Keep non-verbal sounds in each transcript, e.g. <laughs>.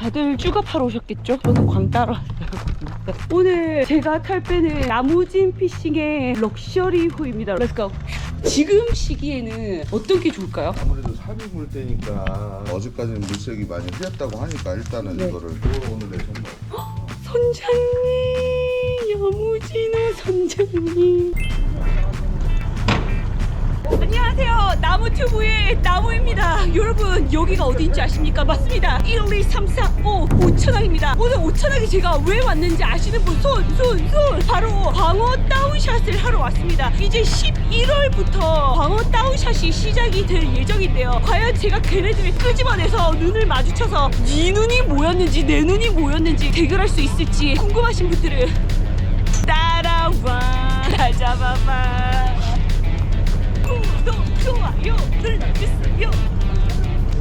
다들 쭈갑하러 오셨겠죠? 저는 광 따러 왔어요. 오늘 제가 탈 배는 나무진 피싱의 럭셔리 호입니다. 렛츠고. 지금 시기에는 어떤 게 좋을까요? 아무래도 삽입물 때니까 어제까지는 물색이 많이 흐렸다고 하니까 일단은 네. 이거를 오늘의 선물. <gasps> 선장님, 야무진호 선장님. 나무 튜브의 나무입니다. 여러분, 여기가 어디인지 아십니까? 맞습니다. 1, 2, 3, 4, 5, 5천왕입니다. 오늘 5천왕에 제가 왜 왔는지 아시는 분 손, 손, 손! 바로 광어 다운샷을 하러 왔습니다. 이제 11월부터 광어 다운샷이 시작이 될 예정인데요. 과연 제가 걔네들을 끄집어내서 눈을 마주쳐서 네 눈이 뭐였는지 내 눈이 뭐였는지 대결할 수 있을지 궁금하신 분들은 따라와 <laughs> 나 잡아봐 좋아요 눌러주세요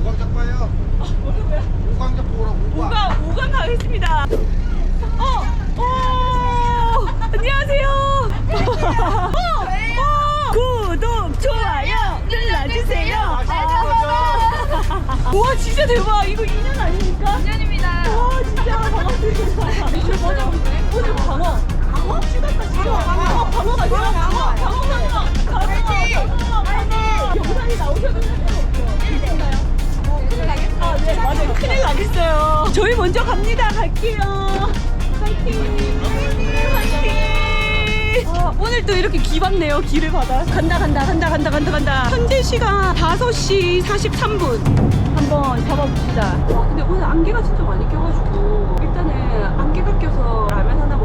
오광작 봐요. 뭐라고요? 오광작 보라고. 오광. 오가 가겠습니다 어! 어! 안녕하세요 어! 어! 구독 좋아요 눌러주세요 아. 우와 진짜 대박 이거 인연 아닙니까? 인연입니다. 와 진짜 반갑습니다. 오늘 뭐죠? 오늘 방어. 방어? 방어. 방어? 방어. 방어. 방어. 영상이 나오셨는데? 아, 네, 맞아요. 큰일 나겠어요. 저희 먼저 갑니다. 갈게요. 파이팅. 파이팅. 아, 오늘 또 이렇게 기 받네요. 길을 받아. 간다, 간다, 간다, 간다, 간다, 간다. 현재 시간 5시 43분. 한번 잡아봅시다. 와, 근데 오늘 안개가 진짜 많이 껴가지고 일단은 안개가 껴서 라면 하나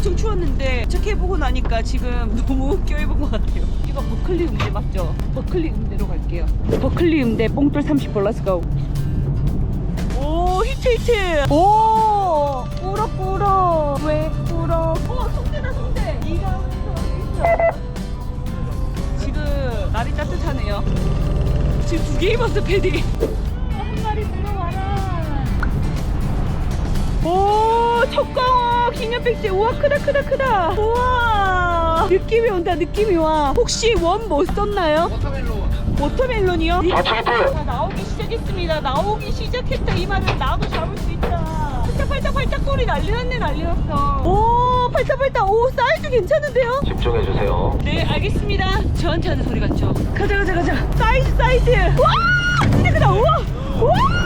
엄청 추웠는데 도착해보고 나니까 지금 <laughs> 너무 껴입은 것 같아요. 이거 버클리 음대 맞죠? 버클리 음대로 갈게요. 버클리 음대 뽕돌 30번 렛츠고 오 히트 히트! 오! 꿇어 꿇어. 왜 꿇어? 어 송대다 송대. 있어 지금 날이 따뜻하네요. 지금 두 개 입었어 패디 오, 첫광어 기념백제. 우와, 크다, 크다, 크다. 우와, 느낌이 온다, 느낌이 와. 혹시 원뭐 썼나요? 워터멜론. 워터멜론이요? 아, 나오기 시작했습니다. 나오기 시작했다. 이 말은 나도 잡을 수 있다. 팔짝, 팔짝, 팔짝 소리 난리 났네, 난리 났어. 오, 팔짝, 팔짝. 오, 사이즈 괜찮은데요? 집중해 주세요. 네, 알겠습니다. 저한테 하는 소리 같죠? 가자, 가자, 가자. 사이즈, 사이즈. 와! 진짜 크다. 우와! 우와! 우와!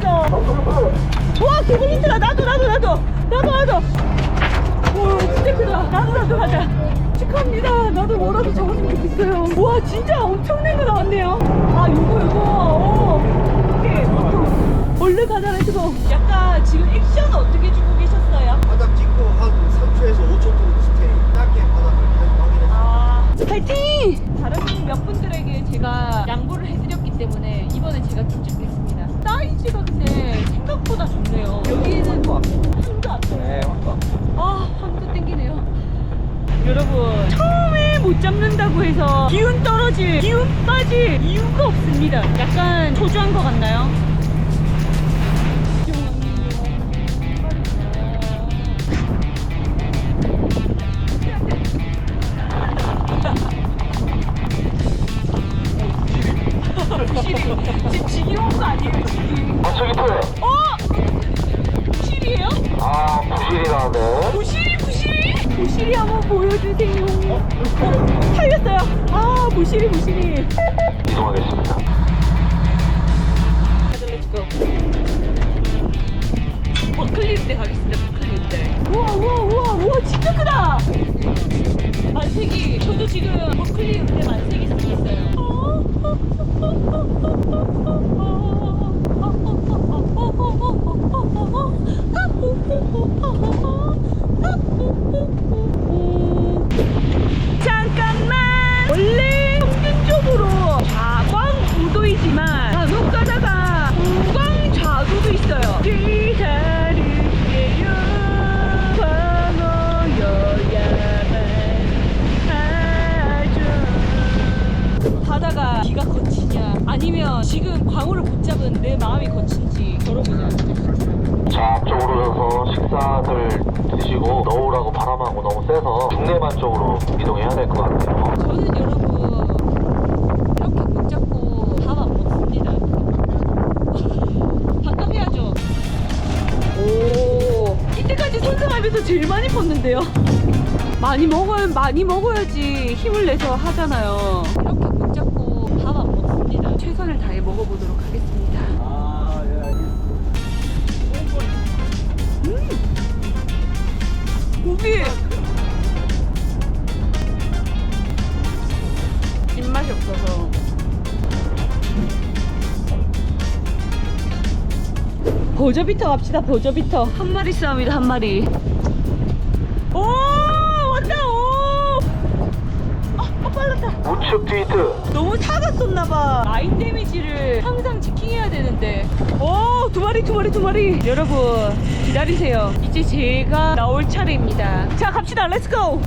잡으셨죠? 우와! 개구리 힌트다. 나도, 나도, 나도. 나도, 나도. 우와, 진짜 크다. 나도, 나도 가자. 축하합니다. 나도 뭐라도 잡았으면 좋겠어요. 우와, 진짜 엄청난 거 나왔네요. 아, 요거, 요거. 오. 오케이. 얼른 가자, 렛츠고. 약간 지금 액션 어떻게 주 없습니다. 약간 초조한 것 같나요? 부실이. 지금 지겨운 거 아니에요, 지금? 박수기트! 어? 부실이에요? 아, 부실이 나네. 부실이, 부실이? 부실이 한번 보여주세요. 어, 살렸어요. 아, 부실이, 부실이. 이동하겠습니다. 가자, 렛츠고. 버클리인데 가겠습니다, 버클리인데. 우와, 우와, 우와, 우와, 진짜 크다! 만색이, 저도 지금 버클리인데 만색이 생겼어요. 아니면 지금 광호를 못 잡은 내 마음이 거친지 걸어보자. 자, 앞쪽으로 가서 식사들 드시고 넣으라고 바람하고 너무 세서 중내만 쪽으로 이동해야 될 것 같아요. 저는 여러분 이렇게 못 잡고 밥 안 먹습니다. <laughs> 반갑해야죠. 오, 이때까지 선생하면서 제일 많이 뻗는데요. <laughs> 많이 먹어야 많이 먹어야지 힘을 내서 하잖아요. 이렇게 먹어보도록 하겠습니다. 아, 예, 알겠습니다. 고기 입맛이 없어서 버저비터 갑시다 버저비터 한 마리 싸움이다 한 마리 우측 트위트. 너무 사갔었나봐. 라인 데미지를 항상 지킹해야 되는데. 오 두 마리 두 마리 두 마리. 여러분 기다리세요. 이제 제가 나올 차례입니다. 자 갑시다. 렛츠고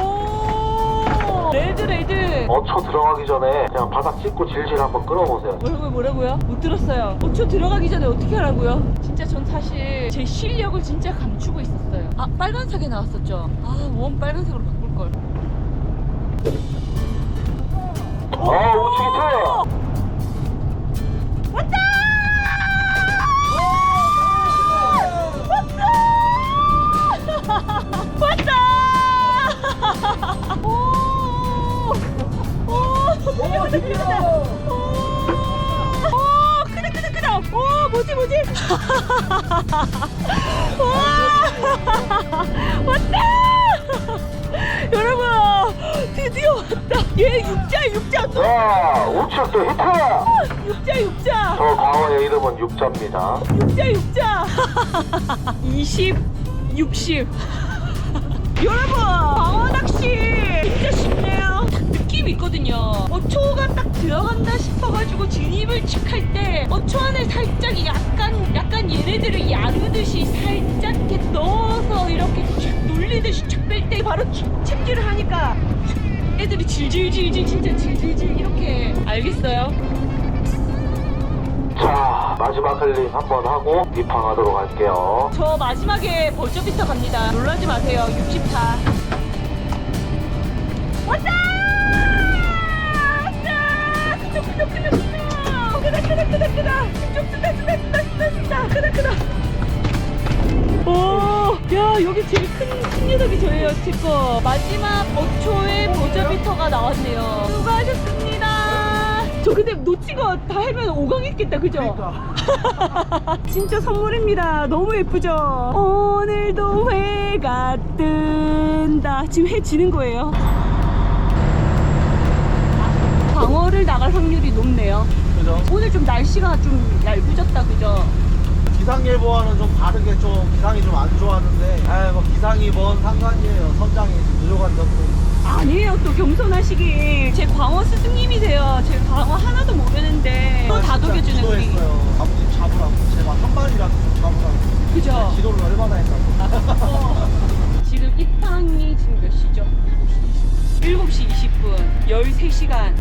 오 레드 레드. 어초 들어가기 전에 그냥 바닥 짚고 질질 한번 끌어보세요. 뭐라고요 뭐라고요? 못 들었어요. 5초 들어가기 전에 어떻게 하라고요? 진짜 전 사실 제 실력을 진짜 감추고 있었어요. 아 빨간색에 나왔었죠? 아원 빨간색으로 바꿀걸 어 우측 트위트 왔다! 왔다! 얘 육자 육자 또. 자 우측 또 히트 육자 육자. 저 광어의 이름은 육자입니다. 육자 육자. <laughs> 20 60 <laughs> 여러분 방어 낚시 진짜 쉽네요. 딱 느낌 있거든요. 어초가 딱 들어간다 싶어가지고 진입을 칙할 때 어초 안에 살짝 약간 약간 얘네들을 야르듯이 살짝 이렇게 넣어서 이렇게 촥 놀리듯이 촥뺄때 바로 촥 챔질을 하니까 애들이 질질질질 진짜 질질질 이렇게 알겠어요? 자 마지막 클립 한번 하고 입항하도록 할게요. 저 마지막에 벌써부터 갑니다. 놀라지 마세요. 64. 거. 마지막 5초에 버저비터가 나왔네요. 수고하셨습니다. 저 근데 놓친 거다 해면 5강 했겠다, 그죠? 그러니까. <laughs> 진짜 선물입니다. 너무 예쁘죠? 오늘도 해가 뜬다. 지금 해 지는 거예요. 방어를 나갈 확률이 높네요. 그죠? 오늘 좀 날씨가 좀 얄궂었다, 그죠? 기상 예보와는 좀 다르게 좀 기상이 좀 안 좋았는데, 아, 뭐 기상이 뭔 상관이에요. 선장이 부족한 점도. 아니에요, 또 겸손하시길. 제 광어 스승님이세요. 제 광어 하나도 모르는데 또 다독여주는 우리. 기도했어요. 아버님 잡으라고. 제발 한 마리라도 좀 잡으라고. 그죠? 기도를 얼마나 했다고. 어. 지금 입항이 지금 몇 시죠? 7시 20분 13시간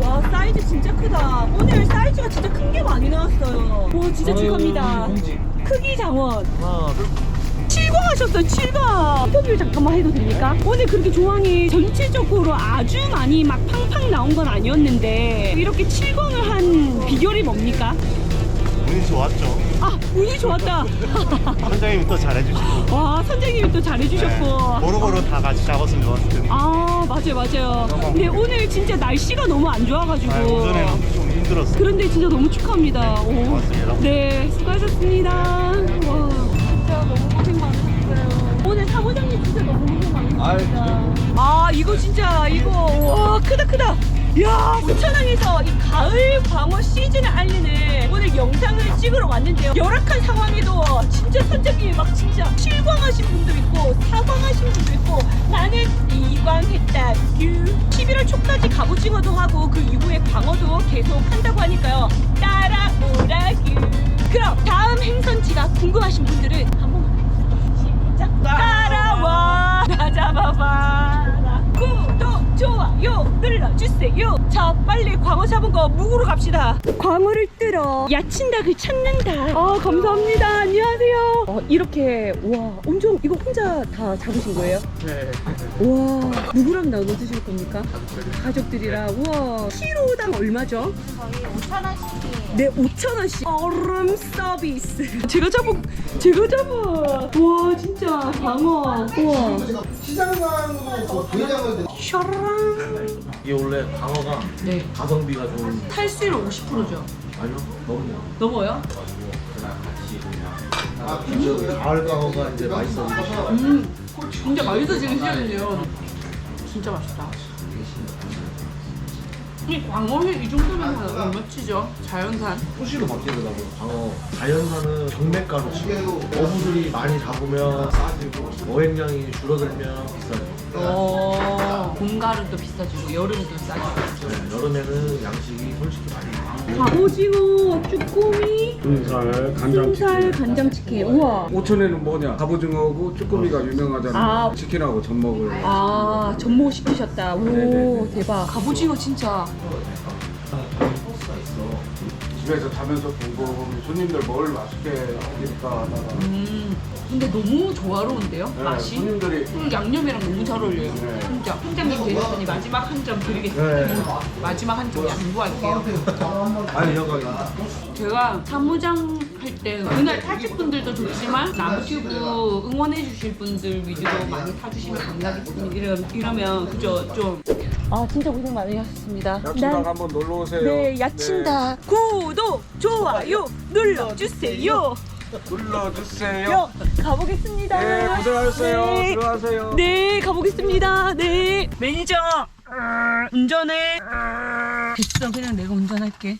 와 사이즈 진짜 크다. 오늘 사이즈가 진짜 큰 게 많이 나왔어요. 오 진짜 축하합니다. 크기 장원. 하나, 둘, 7광 하셨어요 7광. 인터뷰 잠깐만 해도 됩니까? 오늘 그렇게 조항이 전체적으로 아주 많이 막 팡팡 나온 건 아니었는데 이렇게 7광을 한 비결이 뭡니까? 운이 좋았죠. 아 운이 좋았다. 선장님이 또 잘해주시고. 와 선생님이 또 잘해주셨고. 고루고루 다 같이 잡았으면 좋았을 텐데. 아 맞아요 맞아요. 근데 오늘 진짜 날씨가 너무 안 좋아가지고. 아, 오전에는 좀 힘들었어요. 그런데 진짜 너무 축하합니다. 오. 고맙습니다. 네 수고하셨습니다. 와. 진짜 너무 고생 많으셨어요. 오늘 사무장님 진짜 너무 고생 많으셨습니다. 아 이거 진짜 이거. 와 크다 크다 야 부천항에서 이 가을 광어 시즌을 알리는 오늘 영상을 찍으러 왔는데요. 열악한 상황에도 진짜 선장님이 막 진짜 실광하신 분도 있고 사광하신 분도 있고 나는 이광했다. 유 11월 초까지 갑오징어도 하고 그 이후에 광어도 계속 한다고 하니까요. 따라오라규 그럼 다음 행선지가 궁금하신 분들은 한 번만 시작. 따라와. <laughs> 나 잡아봐라. 구독 좋아요 눌러주세요. 자, 빨리 광어 잡은 거 묵으로 갑시다. 광어를 뜨러 야친닭을 찾는다. 아, 감사합니다. 안녕하세요. 어, 이렇게 와, 엄청 이거 혼자 다 잡으신 거예요? 네. 와, 누구랑 나눠 드실 겁니까? 가족들이랑. 우와, 키로당 얼마죠? 저희 5,000원씩 네, 5,000원씩. 얼음 서비스. 제가 잡은, 제가 잡은. 와, 진짜 광어. 우와. 시장상으로 샤라랑. 이게 원래 광어가 네. 가성비가 좀 탈수율 50%죠. 아니요 너무 넘어요? 가 을 광어가 이제 맛있어지고 음, 진짜 맛있어지는 시즌이에요. 진짜 맛있다. 이 광어회 이 정도면 한 얼마치죠? 자연산. 소시로 바뀌더라고요 광어 자연산은 경매가로 치고 어부들이 많이 잡으면 싸지고 어획량이 줄어들면 비싸요 어, 봄가을도 비싸지고 여름도 싸지고. 네, 여름에는 양식이 솔직히 많이 갑오징어, 쭈꾸미, 순살 간장치킨 살 간장치킨. 우와. 오천에는 뭐냐 갑오징어하고 쭈꾸미가 유명하잖아 아. 치킨하고 젖먹을 아, 전복 시키셨다. 오, 네네네. 대박. 갑오징어 진짜. 집에서 자면서 공부하면 손님들 뭘 맛있게 하니까 하다가 음, 근데 너무 조화로운데요? 네, 맛이? 손님들이 그 양념이랑 너무 잘 어울려요. 네. 진짜. 팀장님 되셨으니 마지막 한 점 드리겠습니다. 마지막 한 점 양보할게요. 아니 영광입니다 제가 사무장 할 때 그날 타실 분들도 좋지만 나무튜브 응원해 주실 분들 위주로 많이 타주시면 감사하겠습니다. 이러, 이러면 그죠 좀. 아 진짜 고생 많이 하셨습니다. 야친당 한번 놀러 오세요 네 야친다 구독 좋아요 눌러주세요. 네, 눌러주세요 요 가보겠습니다. 네 고생하셨어요 네. 들어가세요 네 가보겠습니다. 네 매니저 어, 운전해. 됐어 그냥 내가 운전할게.